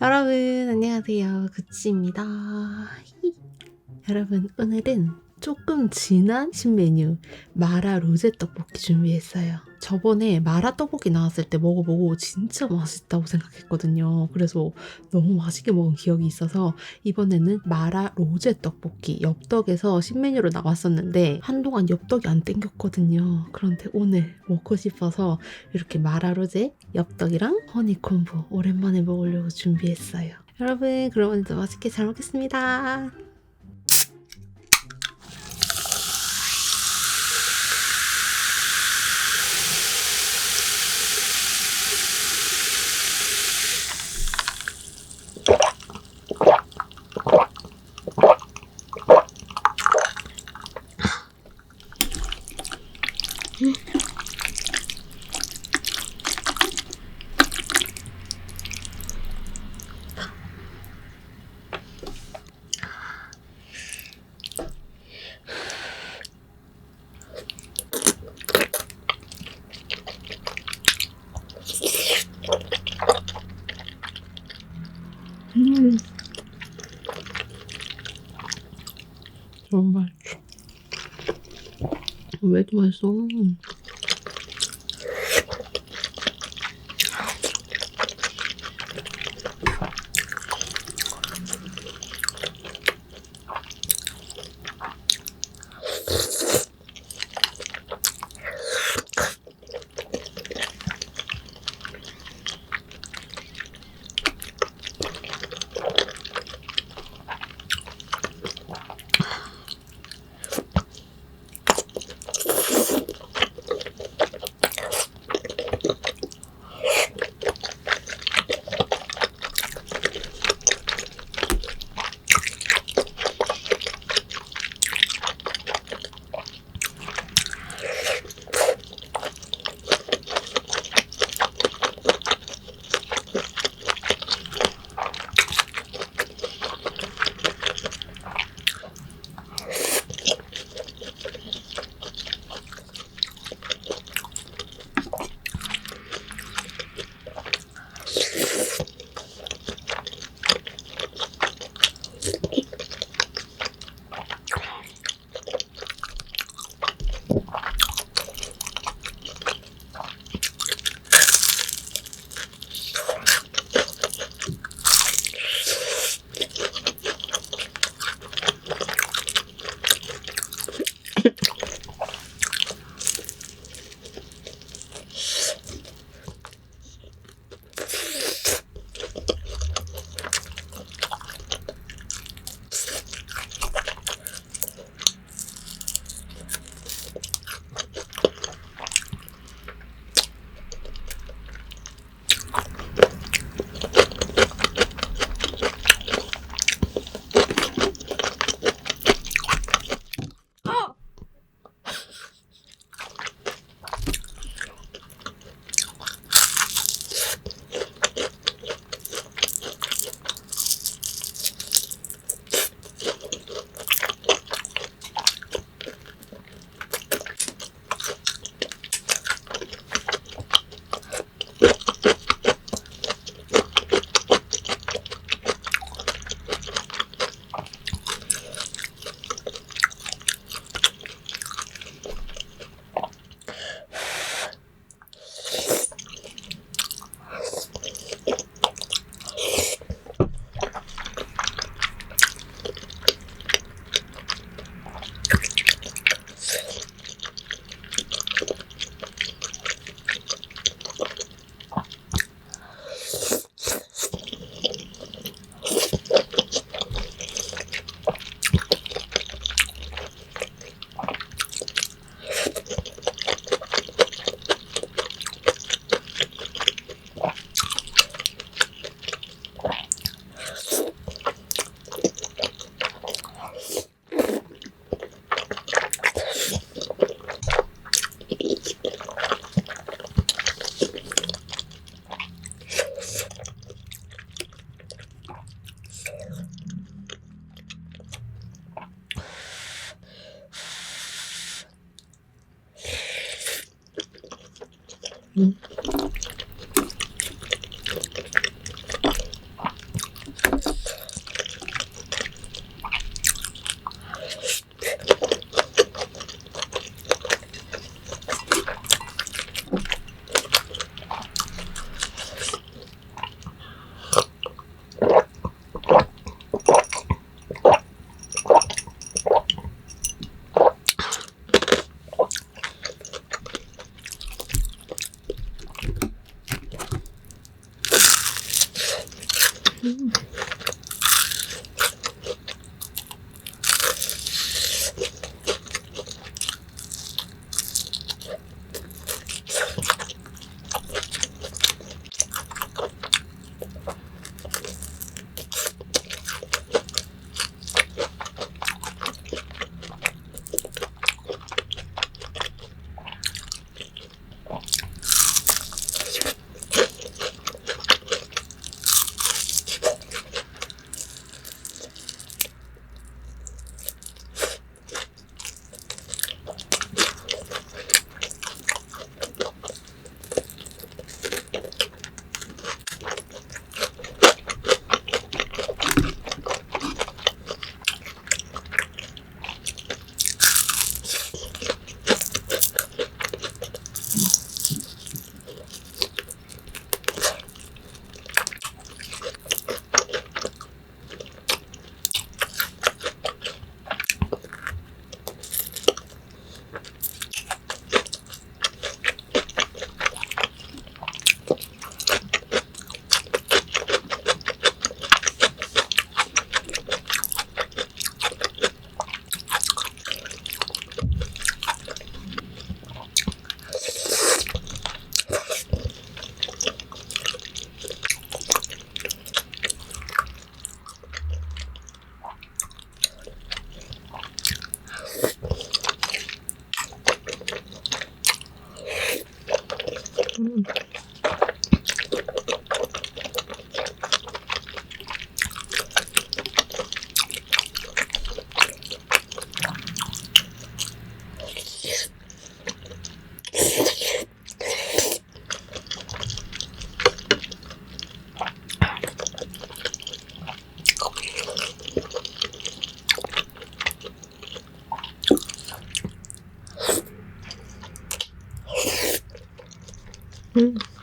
여러분 안녕하세요. 구찌입니다. 여러분 오늘은 조금 진한 신메뉴 마라 로제 떡볶이 준비했어요 저번에 마라 떡볶이 나왔을 때 먹어보고 진짜 맛있다고 생각했거든요 그래서 너무 맛있게 먹은 기억이 있어서 이번에는 마라 로제 떡볶이 엽떡에서 신메뉴로 나왔었는데 한동안 엽떡이 안 땡겼거든요 그런데 오늘 먹고 싶어서 이렇게 마라 로제 엽떡이랑 허니콤보 오랜만에 먹으려고 준비했어요. 여러분 그럼 오늘도 맛있게 잘 먹겠습니다. 음. 정말 왜 맛있어? Mm-hmm. 嗯。Mm-hmm.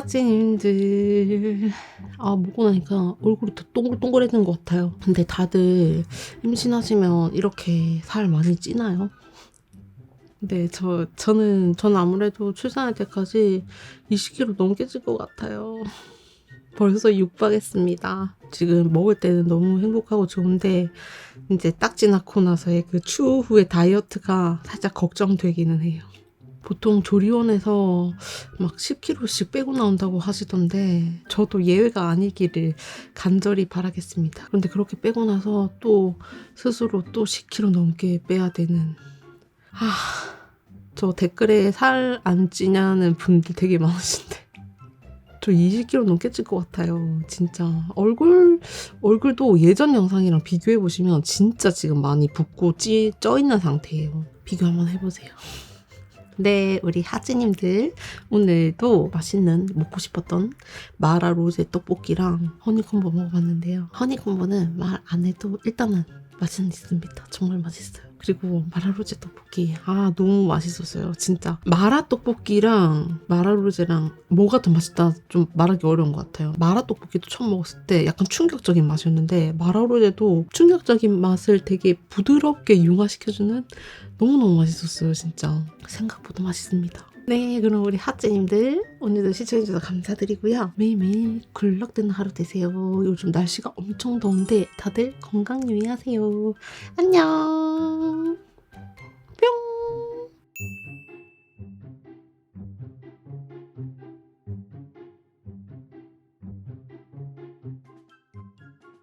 하진님들 아 먹고 나니까 얼굴이 더 동글동글해진 것 같아요. 근데 다들 임신하시면 이렇게 살 많이 찌나요? 네, 저 저는 저는 아무래도 출산할 때까지 20kg 넘게 찔 것 같아요. 벌써 육박했습니다. 지금 먹을 때는 너무 행복하고 좋은데 이제 딱지 낳고 나서의 그 추후의 다이어트가 살짝 걱정되기는 해요. 보통 조리원에서 막 10kg씩 빼고 나온다고 하시던데 저도 예외가 아니기를 간절히 바라겠습니다. 그런데 그렇게 빼고 나서 또 스스로 또 10kg 넘게 빼야 되는 아, 저 댓글에 살 안 찌냐는 분들 되게 많으신데 저 20kg 넘게 찔 것 같아요. 진짜 얼굴 얼굴도 예전 영상이랑 비교해 보시면 진짜 지금 많이 붓고 찌, 쪄 있는 상태예요. 비교 한번 해보세요. 네, 우리 하지님들 오늘도 맛있는 먹고 싶었던 마라 로제 떡볶이랑 허니콤보 먹어봤는데요. 허니콤보는 말 안 해도 일단은 맛은 있습니다. 정말 맛있어요. 그리고 마라로제 떡볶이 아 너무 맛있었어요. 진짜 마라 떡볶이랑 마라로제랑 뭐가 더 맛있다 좀 말하기 어려운 것 같아요. 마라 떡볶이도 처음 먹었을 때 약간 충격적인 맛이었는데 마라로제도 충격적인 맛을 되게 부드럽게 융화시켜주는 너무너무 맛있었어요. 진짜 생각보다 맛있습니다. 네, 그럼 우리 하찌님들 오늘도 시청해주셔서 감사드리고요. 매일매일 굴럭드는 하루 되세요. 요즘 날씨가 엄청 더운데 다들 건강 유의하세요. 안녕.